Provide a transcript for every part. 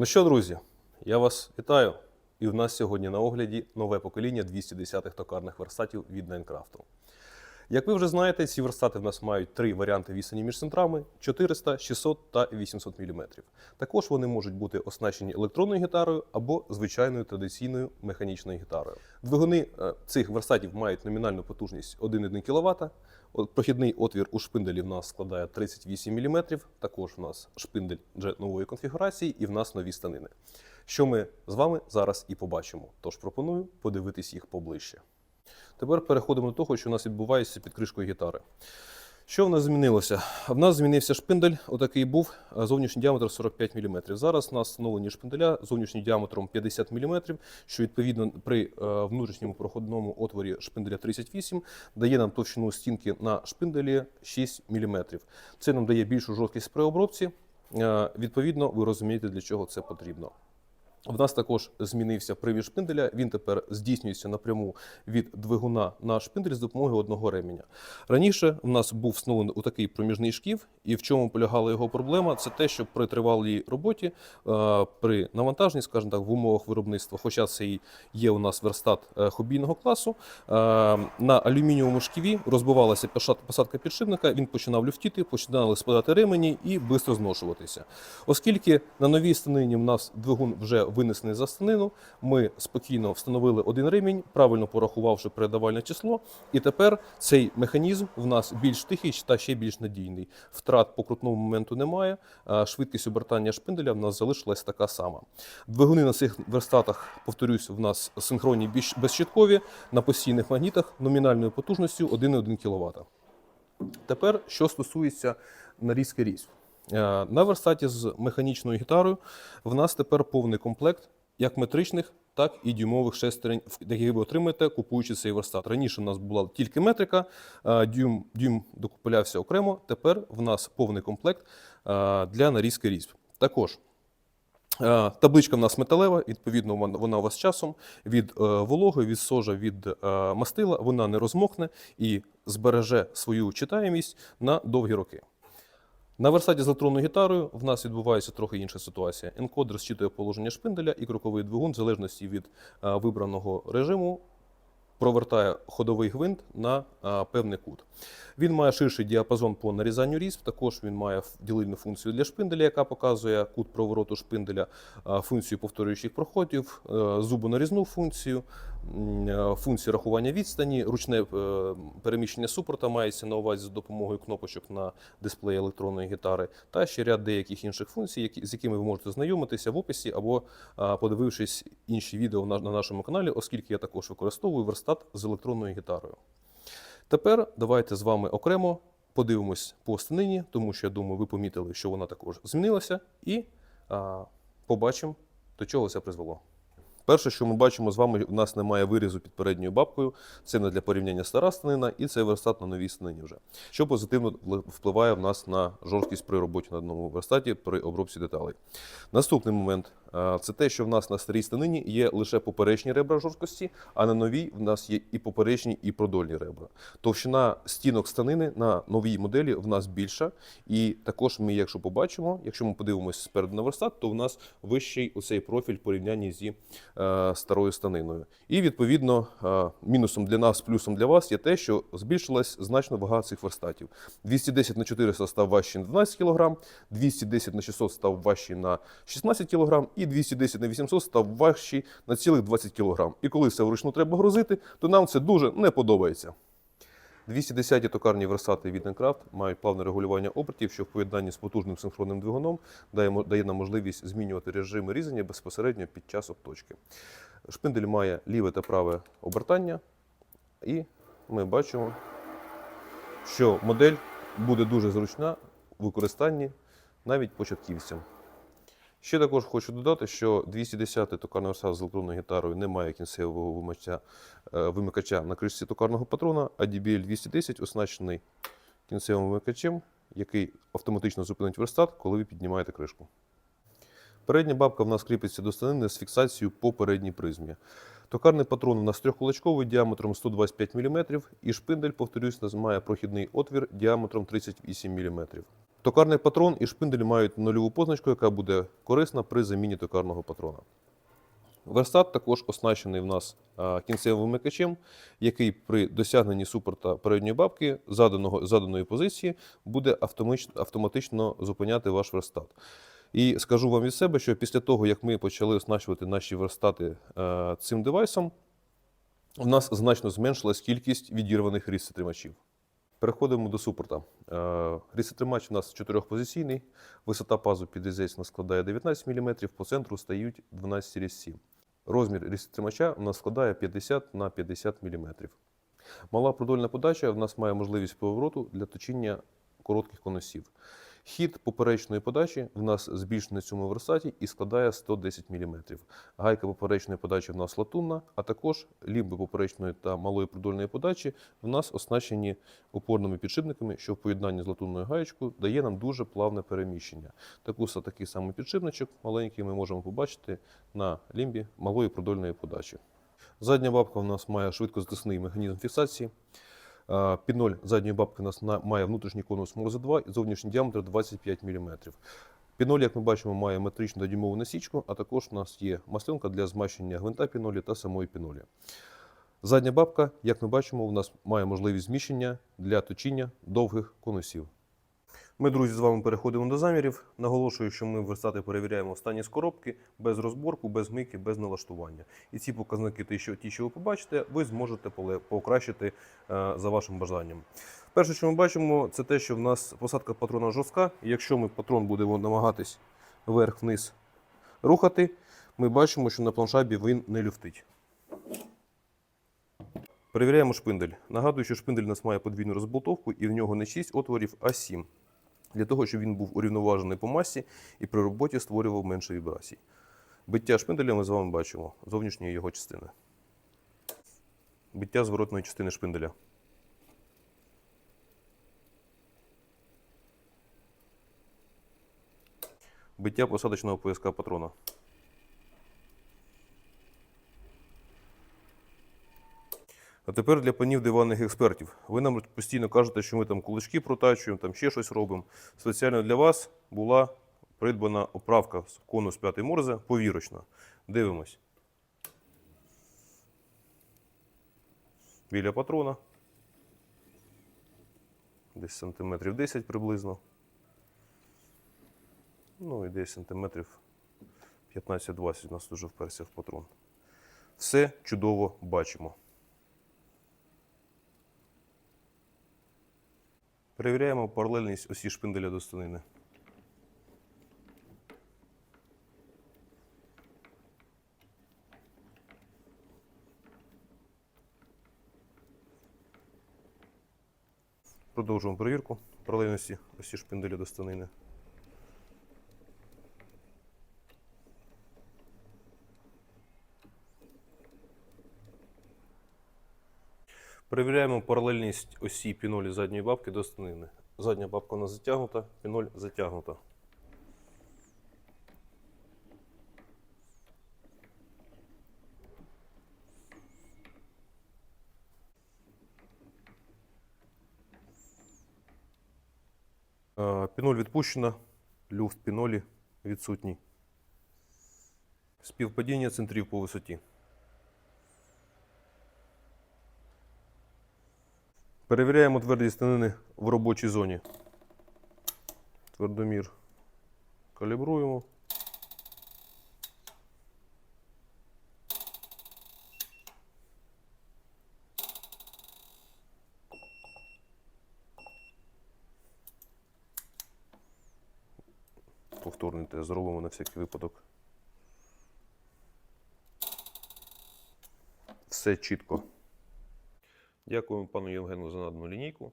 Ну що, друзі, я вас вітаю. І в нас сьогодні на огляді нове покоління 210-х токарних верстатів від Найнкрафту. Як ви вже знаєте, ці верстати в нас мають три варіанти відстані між центрами: 400, 600 та 800 мм. Також вони можуть бути оснащені електронною гітарою або звичайною традиційною механічною гітарою. Двигуни е, цих верстатів мають номінальну потужність 1,1 кВт. Прохідний отвір у шпинделі в нас складає 38 мм. Також у нас шпиндель вже нової конфігурації і в нас нові станини. Що ми з вами зараз і побачимо. Тож пропоную подивитись їх поближче. Тепер переходимо до того, що у нас відбувається під кришкою гітари. Що в нас змінилося? В нас змінився шпиндель, отакий був, зовнішній діаметр 45 мм. Зараз у нас встановлені шпинделя зовнішнім діаметром 50 мм, що відповідно при е, внутрішньому проходному отворі шпинделя 38 дає нам товщину стінки на шпинделі 6 мм. Це нам дає більшу жорсткість при обробці. Е, Відповідно, ви розумієте, для чого це потрібно. В нас також змінився привід шпинделя. Він тепер здійснюється напряму від двигуна на шпиндель з допомогою одного ременя. Раніше в нас був встановлений такий проміжний шків, і в чому полягала його проблема? Це те, що при тривалій роботі, е, при навантаженні, скажімо так, в умовах виробництва, хоча це і є у нас верстат е, хобійного класу, е, на алюмінієвому шківі розбивалася посадка підшипника, він починав люфтіти, починали спадати ремені і швидко зношуватися. Оскільки на новій станині в нас двигун вже винесений за станину, ми спокійно встановили один ремінь, правильно порахувавши передавальне число, і тепер цей механізм в нас більш тихий та ще більш надійний. Втрат по крутному моменту немає. Швидкість обертання шпинделя в нас залишилась така сама. Двигуни на цих верстатах, повторюсь, в нас синхронні безщиткові на постійних магнітах номінальною потужністю 1,1 кВт. Тепер, що стосується нарізки різь. Е, На верстаті з механічною гітарою в нас тепер повний комплект як метричних, так і дюймових шестерень, які ви отримаєте, купуючи цей верстат. Раніше в нас була тільки метрика, е, дюйм, дюйм докуплявся окремо. Тепер в нас повний комплект е, для нарізки різьб. Також Табличка в нас металева, відповідно, вона у вас часом від вологи, від сожа, від мастила, вона не розмокне і збереже свою читаємість на довгі роки. На версаті з електронною гітарою в нас відбувається трохи інша ситуація. Енкодер зчитує положення шпинделя і кроковий двигун, в залежності від е, вибраного режиму, провертає ходовий гвинт на а, певний кут. Він має ширший діапазон по нарізанню різьб. Також він має ділильну функцію для шпинделя, яка показує кут провороту шпинделя, а, функцію повторюючих проходів, е, зубонарізну функцію, е, рахування відстані, ручне е, переміщення супорта мається на увазі за допомогою кнопочок на дисплеї електронної гітари, та ще ряд деяких інших функцій, з якими ви можете знайомитися в описі або подивившись інші відео на, на нашому каналі, оскільки я також використовую верстат з електронною гітарою. Тепер давайте з вами окремо подивимось по станині, тому що я думаю, ви помітили, що вона також змінилася, і а, побачимо, до чого це призвело. Перше, що ми бачимо з вами, у нас немає вирізу під передньою бабкою. Це не для порівняння стара станина, і це верстат на новій станині вже. Що позитивно впливає в нас на жорсткість при роботі на одному верстаті при обробці деталей. Наступний момент це те, що в нас на старій станині є лише поперечні ребра жорсткості, а на новій в нас є і поперечні, і продольні ребра. Товщина стінок станини на новій моделі в нас більша. І також ми, якщо побачимо, якщо ми подивимося спереду на верстат, то в нас вищий оцей профіль в порівнянні зі е, старою станиною. І відповідно е, мінусом для нас, плюсом для вас є те, що збільшилась значно вага цих верстатів. 210 на 400 став важчий на 12 кг, 210 на 600 став важчий на 16 кг, і 210 на 800 став важчий на цілих 20 кг. І коли все вручну треба грузити, то нам це дуже не подобається. 210-ті токарні версати від Енкрафт мають плавне регулювання обертів, що в поєднанні з потужним синхронним двигуном дає нам можливість змінювати режими різання безпосередньо під час обточки. Шпиндель має ліве та праве обертання, і ми бачимо, що модель буде дуже зручна в використанні навіть початківцям. Ще також хочу додати, що 210-й токарний верстат з електронною гітарою не має кінцевого вимикача, е, вимикача на кришці токарного патрона, а DBL 210 оснащений кінцевим вимикачем, який автоматично зупинить верстат, коли ви піднімаєте кришку. Передня бабка в нас кріпиться до станини з фіксацією по передній призмі. Токарний патрон у нас трьохкулачковий діаметром 125 мм, і шпиндель, повторюсь, має прохідний отвір діаметром 38 мм. Токарний патрон і шпиндель мають нульову позначку, яка буде корисна при заміні токарного патрона. Верстат також оснащений в нас кінцевим вимикачем, який при досягненні супорта передньої бабки заданої позиції буде автоматично зупиняти ваш верстат. І скажу вам від себе, що після того, як ми почали оснащувати наші верстати е, цим девайсом, у нас значно зменшилась кількість відірваних різцетримачів. Переходимо до супорта. Е, Різцетримач у нас чотирьохпозиційний, висота пазу під різець нас складає 19 мм, по центру стають 12 різців. Розмір різцетримача у нас складає 50 на 50 мм. Мала продольна подача в нас має можливість повороту для точіння коротких конусів. Хід поперечної подачі в нас збільшений цьому версаті і складає 110 мм. Гайка поперечної подачі в нас латунна, а також лімби поперечної та малої продольної подачі в нас оснащені опорними підшипниками, що в поєднанні з латунною гаєчкою дає нам дуже плавне переміщення. Таку, такий самий підшипничок маленький ми можемо побачити на лімбі малої продольної подачі. Задня бабка у нас має швидкозатисний механізм фіксації. А, Піноль задньої бабки у нас має внутрішній конус Морзе 2 і зовнішній діаметр 25 мм. Піноль, як ми бачимо, має метричну додімову насічку, а також у нас є маслинка для змащення гвинта пінолі та самої пінолі. Задня бабка, як ми бачимо, у нас має можливість зміщення для точіння довгих конусів. Ми, друзі, з вами переходимо до замірів. Наголошую, що ми верстати перевіряємо в стані з коробки, без розборку, без мийки, без налаштування. І ці показники, ті, що, ті, що ви побачите, ви зможете покращити е, за вашим бажанням. Перше, що ми бачимо, це те, що в нас посадка патрона жорстка. Якщо ми патрон будемо намагатись вверх-вниз рухати, ми бачимо, що на планшабі він не люфтить. Перевіряємо шпиндель. Нагадую, що шпиндель у нас має подвійну розболтовку і в нього не 6 отворів, а 7. Для того, щоб він був урівноважений по масі і при роботі створював менше вібрацій. Биття шпинделя ми з вами бачимо зовнішньої його частини. Биття зворотної частини шпинделя. Биття посадочного пояска патрона. А тепер для панів диванних експертів. Ви нам постійно кажете, що ми там кулачки протачуємо, там ще щось робимо. Спеціально для вас була придбана оправка з конус 5 морзе повірочна. Дивимось. Біля патрона. Десь сантиметрів 10 приблизно. Ну і десь сантиметрів 15-20 у нас дуже вперся в патрон. Все чудово бачимо. Перевіряємо паралельність осі шпинделя до станини. Продовжуємо перевірку паралельності осі шпинделя до станини. Перевіряємо паралельність осі пінолі задньої бабки до станини. Задня бабка у нас затягнута, піноль затягнута. Піноль відпущена, люфт пінолі відсутній. Співпадіння центрів по висоті. Перевіряємо твердість станини в робочій зоні. Твердомір калібруємо. Повторний тест зробимо на всякий випадок. Все чітко. Дякуємо пану Євгену за надану лінійку.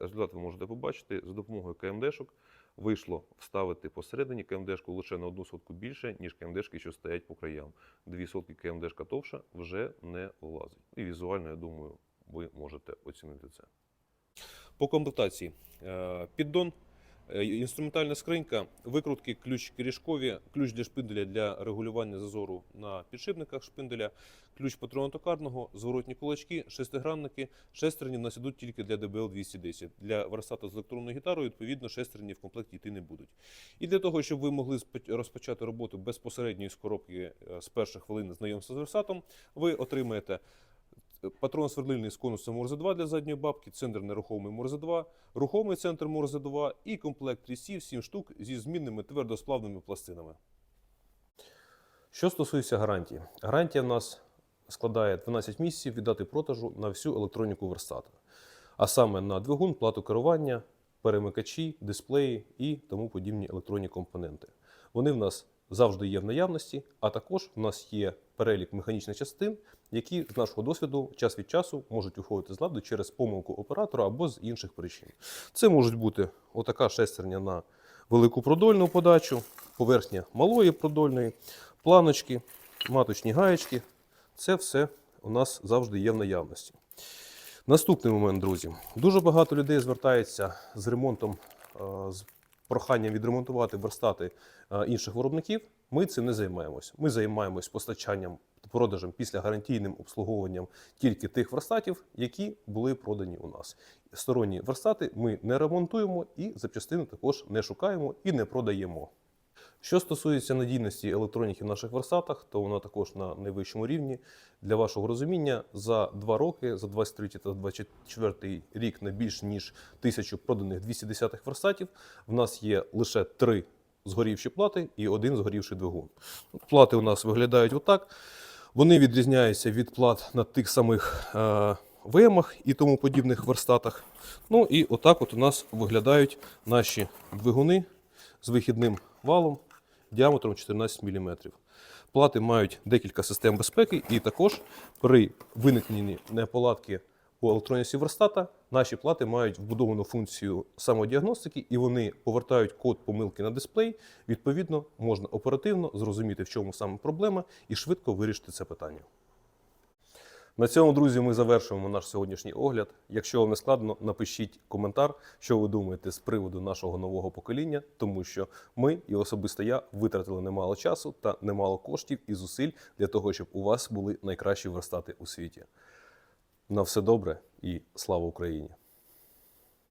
Результат ви можете побачити. За допомогою КМДшок вийшло вставити посередині КМДшку лише на одну сотку більше, ніж КМДшки, що стоять по краям. Дві сотки КМДшка товша вже не влазить. І візуально, я думаю, ви можете оцінити це. По комплектації. Е, Піддон Інструментальна скринька, викрутки, ключ кирішкові, ключ для шпинделя для регулювання зазору на підшипниках шпинделя, ключ патрона токарного, зворотні кулачки, шестигранники. Шестерні в нас ідуть тільки для DBL 210. Для верстата з електронною гітарою, відповідно, шестерні в комплекті йти не будуть. І для того, щоб ви могли розпочати роботу безпосередньо з коробки е, з перших хвилин знайомства з верстатом, ви отримаєте патрон свердлильний з конусом Морзе 2 для задньої бабки, центр нерухомий Морзе 2, рухомий центр Морзе 2 і комплект трісів 7 штук зі змінними твердосплавними пластинами. Що стосується гарантії, гарантія в нас складає 12 місяців від дати продажу на всю електроніку верстата, а саме на двигун, плату керування, перемикачі, дисплеї і тому подібні електронні компоненти. Вони в нас завжди є в наявності, а також в нас є перелік механічних частин, які з нашого досвіду час від часу можуть уходити з ладу через помилку оператора або з інших причин. Це можуть бути отака шестерня на велику продольну подачу, поверхня малої продольної, планочки, маточні гаєчки. Це все у нас завжди є в наявності. Наступний момент, друзі. Дуже багато людей звертається з ремонтом, е, з проханням відремонтувати верстати е, інших виробників. Ми цим не займаємось. Ми займаємось постачанням продажем після гарантійним обслуговуванням тільки тих верстатів, які були продані у нас. Сторонні верстати ми не ремонтуємо і запчастини також не шукаємо і не продаємо. Що стосується надійності електроніки в наших верстатах, то вона також на найвищому рівні. Для вашого розуміння, за два роки, за 23 та 24 рік, на більш ніж тисячу проданих 210 верстатів, в нас є лише три згорівші плати і один згорівший двигун. Плати у нас виглядають отак. Вони відрізняються від плат на тих самих е, ВМах і тому подібних верстатах. Ну і отак от у нас виглядають наші двигуни з вихідним валом діаметром 14 мм. Плати мають декілька систем безпеки, і також при виникненні неполадки у електроніці верстата наші плати мають вбудовану функцію самодіагностики, і вони повертають код помилки на дисплей. Відповідно, можна оперативно зрозуміти, в чому саме проблема, і швидко вирішити це питання. На цьому, друзі, ми завершуємо наш сьогоднішній огляд. Якщо вам не складно, напишіть коментар, що ви думаєте з приводу нашого нового покоління, тому що ми і особисто я витратили немало часу та немало коштів і зусиль для того, щоб у вас були найкращі верстати у світі. На все добре і слава Україні!